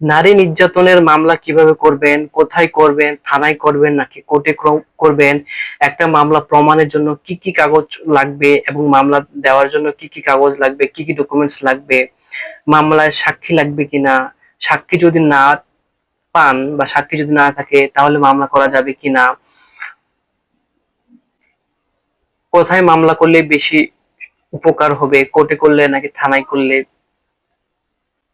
নারী নির্যাতনের মামলা কীভাবে করবেন, কোথায় করবেন, থানায় করবেন নাকি কোর্টে করবেন, একটা মামলা প্রমাণের জন্য কি কি কাগজ লাগবে এবং মামলা দেওয়ার জন্য কি কি কাগজ লাগবে, কি কি ডকুমেন্টস লাগবে, মামলায় সাক্ষী লাগবে কিনা, সাক্ষী যদি না পান বা সাক্ষী যদি না থাকে তাহলে মামলা করা যাবে কিনা? কোথায় মামলা করলে বেশি উপকার হবে, কোর্টে করলে নাকি থানায় করলে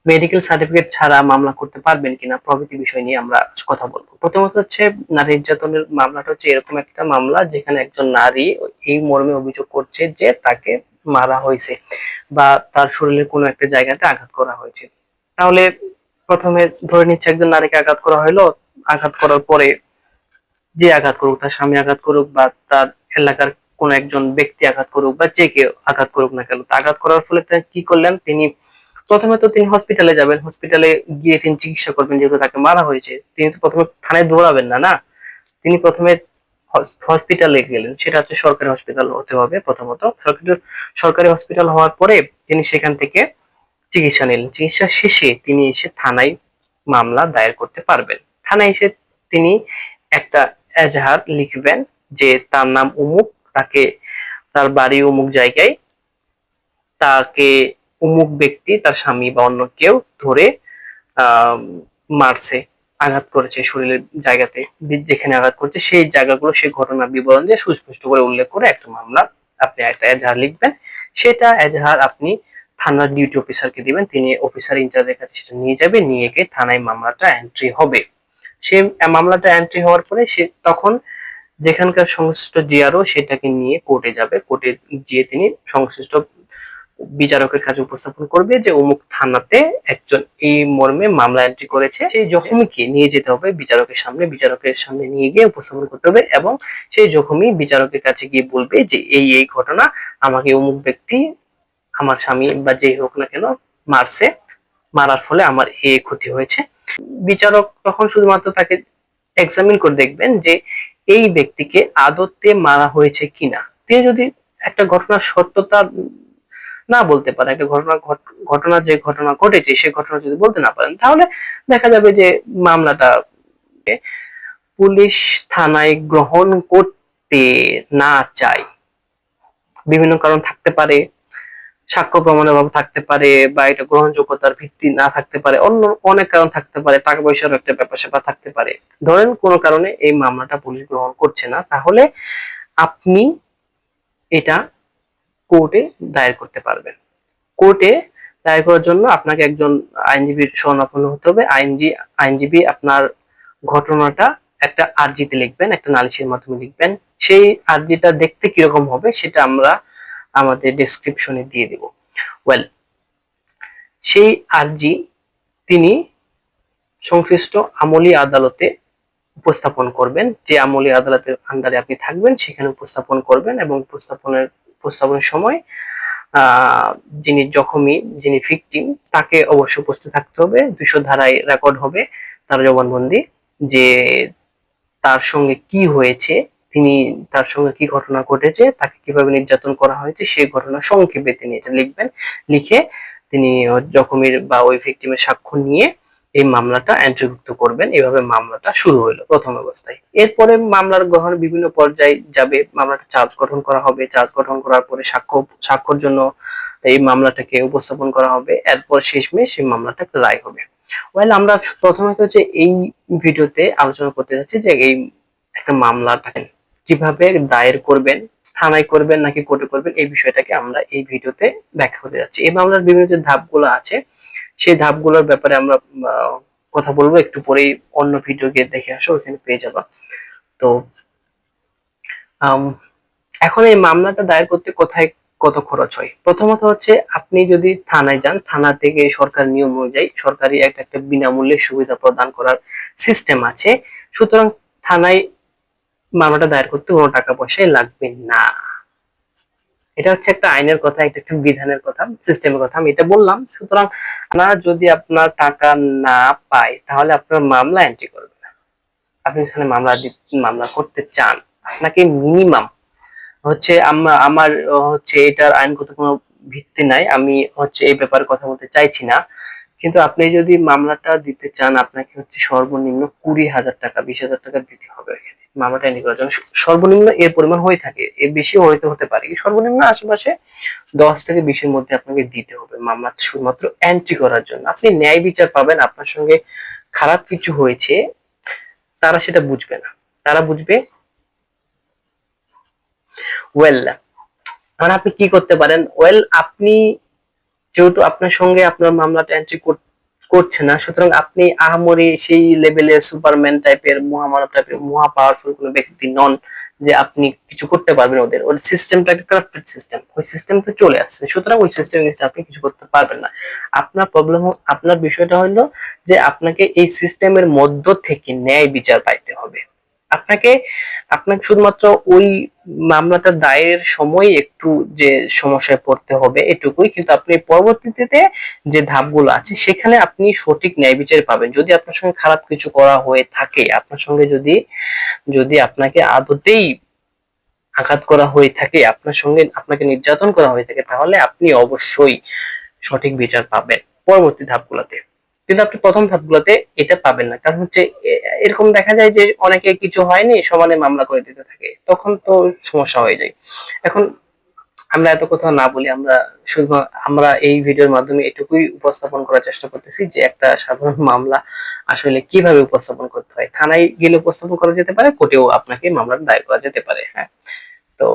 মেডিকেল সার্টিফিকেট ছাড়া মামলা করতে পারবেন কিনা প্রভৃতি বিষয় নিয়ে আমরা কথা বলব। প্রথমত হচ্ছে, নারী নির্যাতনের মামলাটা হচ্ছে এরকম একটা মামলা যেখানে একজন নারী এই মর্মে অভিযোগ করছে যে তাকে মারা হয়েছে বা তার শরীরের কোনো একটা জায়গাতে আঘাত করা হয়েছে। তাহলে প্রথমে ধরে নিচ্ছে একজন নারীকে আঘাত করা হলো, আঘাত করার পরে যে আঘাত করুক, তার স্বামী আঘাত করুক বা তার এলাকার কোন একজন ব্যক্তি আঘাত করুক বা যে কেউ আঘাত করুক না কেন আঘাত করার ফলে কি করলেন? তিনি প্রথমে তো তিনি হসপিটালে যাবেন হসপিটালে গিয়ে তিনি চিকিৎসা করবেন যেহেতু তাকে মারা হয়েছে। তিনি তো প্রথমে থানায় দৌড়াবেন না না? তিনি প্রথমে হসপিটালে গেলেন, সেটা হচ্ছে সরকারি হসপিটাল হতে হবে প্রথমত। সরকারি হসপিটাল হওয়ার পরে তিনি সেখান থেকে চিকিৎসা নিলেন। চিকিৎসা শেষে তিনি এসে থানায় মামলা দায়ের করতে পারবেন। থানায় এসে তিনি একটা এজাহার লিখবেন যে তার নাম উমুক, তাকে, তার বাড়ি উমুক জায়গায়, তাকে অমুক ব্যক্তি তার স্বামী বা অন্য কেউ ধরে মারছে, আঘাত করেছে শরীরের জায়গাতে যেখানে আঘাত করেছে, সেই জায়গাগুলো, সেই ঘটনার বিবরণ দিয়ে সুস্পষ্ট করে উল্লেখ করে একটা মামলা আপনি একটা এজাহার লিখবেন। সেটা এজাহার আপনি থানার ডিউটি অফিসারকে দিবেন, তিনি অফিসার ইনচার্জের কাছে সেটা নিয়ে যাবে, নিয়ে গিয়ে থানায় মামলাটা এন্ট্রি হবে। সে মামলাটা এন্ট্রি হওয়ার পরে সে তখন যেখানকার সংশ্লিষ্ট জিআরও সেটাকে নিয়ে কোর্টে যাবে। কোর্টে গিয়ে তিনি সংশ্লিষ্ট বিচারকের কাছে উপস্থাপন করবে যে অমুক থানাতে একজন এই মর্মে মামলা এন্ট্রি করেছে। সেই জখমিকে নিয়ে যেতে হবে বিচারকের সামনে বিচারকের সামনে নিয়ে গিয়ে উপস্থাপন করতে হবে এবং সেই জখমি বিচারকের কাছে গিয়ে বলবে যে এই এই ঘটনা আমাকে অমুক ব্যক্তি আমার স্বামী বা যেই হোক না কেন মারছে, মারার ফলে আমার এ ক্ষতি হয়েছে। বিচারক তখন শুধুমাত্র তাকে এক্সামিন করে দেখবেন যে এই ব্যক্তিকে আদতে মারা হয়েছে কিনা। তিনি যদি একটা ঘটনার সত্যতা না বলতে পারে। একটা ঘটনা ঘটনা যে ঘটনা ঘটেছে সেই ঘটনা যদি বলতে না পারেন, তাহলে দেখা যাবে যে মামলাটা পুলিশ থানায় গ্রহণ করতে না চায়। বিভিন্ন কারণ থাকতে পারে, সাক্ষ্য প্রমাণের অভাব থাকতে পারে বা এটা গ্রহণযোগ্যতার ভিত্তি না থাকতে পারে, অন্য অনেক কারণ থাকতে পারে, টাকা পয়সার একটা ব্যাপার স্যাপার থাকতে পারে। ধরেন কোনো কারণে এই মামলাটা পুলিশ গ্রহণ করছে না, তাহলে আপনি এটা কোর্টে দায়ের করতে পারবেন। কোর্টে দায়ের করার জন্য আপনাকে একজন আইনজীবীর শরণাপন্ন হতে হবে। আইনজীবী আইনজীবী আপনার ঘটনাটা একটা আর্জিতে লিখবেন, একটা নালিশের মাধ্যমে লিখবেন। সেই আর্জিটা দেখতে কীরকম হবে সেটা আমরা আমাদের ডেসক্রিপশনে দিয়ে দেব। ওয়েল সেই আর্জি তিনি সংশ্লিষ্ট আমলি আদালতে উপস্থাপন করবেন। যে আমলি আদালতের আন্ডারে আপনি থাকবেন, সেখানে উপস্থাপন করবেন এবং উপস্থাপনের উপস্থাপনের সময় যিনি জখমি, যিনি ভিকটিম তাকে অবশ্য উপস্থিত থাকতে হবে। দুশো ধারায় রেকর্ড হবে তার জবানবন্দি যে তার সঙ্গে কি হয়েছে, তিনি তার সঙ্গে কি ঘটনা ঘটেছে, তাকে কীভাবে নির্যাতন করা হয়েছে সেই ঘটনা সংক্ষেপে তিনি এটা লিখবেন। লিখে তিনি জখমির বা ওই ভিকটিমের সাক্ষ্য নিয়ে এই মামলাটা এন্ট্রিভুক্ত করবেন। এভাবে মামলাটা শুরু হলো প্রথম অবস্থায়। এরপরে মামলার গ্রহণ বিভিন্ন পর্যায়ে যাবে, মামলাটা চার্জ গঠন করা হবে। চার্জ গঠন করার পরে সাক্ষ্য, সাক্ষ্যর জন্য এই মামলাটাকে উপস্থাপন করা হবে। এরপর শেষমেশ সেই মামলাটা রায় হবে। ওয়েল আমরা প্রথমে হচ্ছে এই ভিডিওতে আলোচনা করতে যাচ্ছি যে এই একটা মামলাটাকে কীভাবে দায়ের করবেন, থানায় করবেন নাকি কোর্টে করবেন, এই বিষয়টাকে আমরা এই ভিডিওতে ব্যাখ্যা করতে যাচ্ছি। এই মামলার বিভিন্ন যে ধাপগুলো আছে সেই ধাপগুলোর ব্যাপারে আমরা কথা বলব। একটু পরেই অন্য ভিডিও গিয়ে দেখে আসো ওখানে পেয়ে যাবা। তো এখন এই মামলাটা দায়ের করতে কোথায় কত খরচ হয়? প্রথমত হচ্ছে, আপনি যদি থানায় যান, থানা থেকে সরকার নিয়ম অনুযায়ী সরকারি একটা একটা বিনামূল্যে সুবিধা প্রদান করার সিস্টেম আছে। সুতরাং থানায় মামলাটা দায়ের করতে কোনো টাকা পয়সাই লাগবে না। এটা হচ্ছে একটা আইনের কথা একটা একটা বিধানের কথা, সিস্টেমের কথা। আমি এটা বললাম, সুতরাং আপনারা যদি আপনার টাকা না পায়, তাহলে আপনার মামলা এন্ট্রি করবে না। আপনি সেখানে মামলা মামলা করতে চান, আপনাকে মিনিমাম হচ্ছে আমার হচ্ছে এটার আইনগত কোনো ভিত্তি নাই, আমি হচ্ছে এই ব্যাপারে কথা বলতে চাইছি না। কিন্তু আপনি যদি মামলাটা দিতে চান, আপনাকে হচ্ছে সর্বনিম্ন কুড়ি হাজার টাকা, বিশ হাজার টাকা দিতে হবে এখানে। করার জন্য। সর্বনিম্ন এর পরিমাণ হয়ে থাকে, এর বেশি হইতে হতে পারে। সর্বনিম্ন আশেপাশে দশ থেকে বিশের মধ্যে আপনাকে দিতে হবে মামলাটা শুধুমাত্র এন্ট্রি করার জন্য। আপনি ন্যায় বিচার পাবেন, আপনার সঙ্গে খারাপ কিছু হয়েছে, তারা সেটা বুঝবে না। তারা বুঝবে ওয়েল আর আপনি কি করতে পারেন? ওয়েল আপনি যেহেতু আপনার সঙ্গে আপনার মামলাটা এন্ট্রি করছে না। সুতরাং আপনি আহামরি সেই লেভেলের সুপারম্যান টাইপের মহামানব টাইপের মহা পাওয়ারফুল কোনো ব্যক্তি নন যে আপনি কিছু করতে পারবেন ওদের। ওর সিস্টেমটা একটা কারাপ্টেড সিস্টেম ওই সিস্টেম তো চলে আসছে। সুতরাং ওই সিস্টেম আপনি কিছু করতে পারবেন না। আপনার প্রবলেম আপনার বিষয়টা হলো যে আপনাকে এই সিস্টেমের মধ্য থেকে ন্যায় বিচার পাইতে হবে। আপনাকে আপনাকে শুধুমাত্র ওই মামলাটা দায়ের সময় একটু যে সমস্যায় পড়তে হবে এটুকুই, কিন্তু আপনি পরবর্তীতে যে ধাপগুলো আছে, সেখানে আপনি সঠিক ন্যায় বিচার পাবেন। যদি আপনার সঙ্গে খারাপ কিছু করা হয়ে থাকে, আপনার সঙ্গে যদি যদি আপনাকে আদতেই আঘাত করা হয়ে থাকে, আপনার সঙ্গে আপনাকে নির্যাতন করা হয়ে থাকে, তাহলে আপনি অবশ্যই সঠিক বিচার পাবেন পরবর্তী ধাপগুলোতে। কিন্তু আপনি প্রথম ধাপগুলোতে এটা পাবেন না। কারণ হচ্ছে এরকম দেখা যায় যে অনেকে কিছু হয়নি, সমানে মামলা করে দিতে থাকে। তখন তো সমস্যা হয়ে যায়। এখন আমরা এত কথা না বলি আমরা শুধু আমরা এই ভিডিওর মাধ্যমে এটুকুই উপস্থাপন করার চেষ্টা করতেছি যে একটা সাধারণ মামলা আসলে কীভাবে উপস্থাপন করতে হয়। থানায় গেলে উপস্থাপন করা যেতে পারে, কোর্টেও আপনাকে মামলা দায়ের করা যেতে পারে হ্যাঁ। তো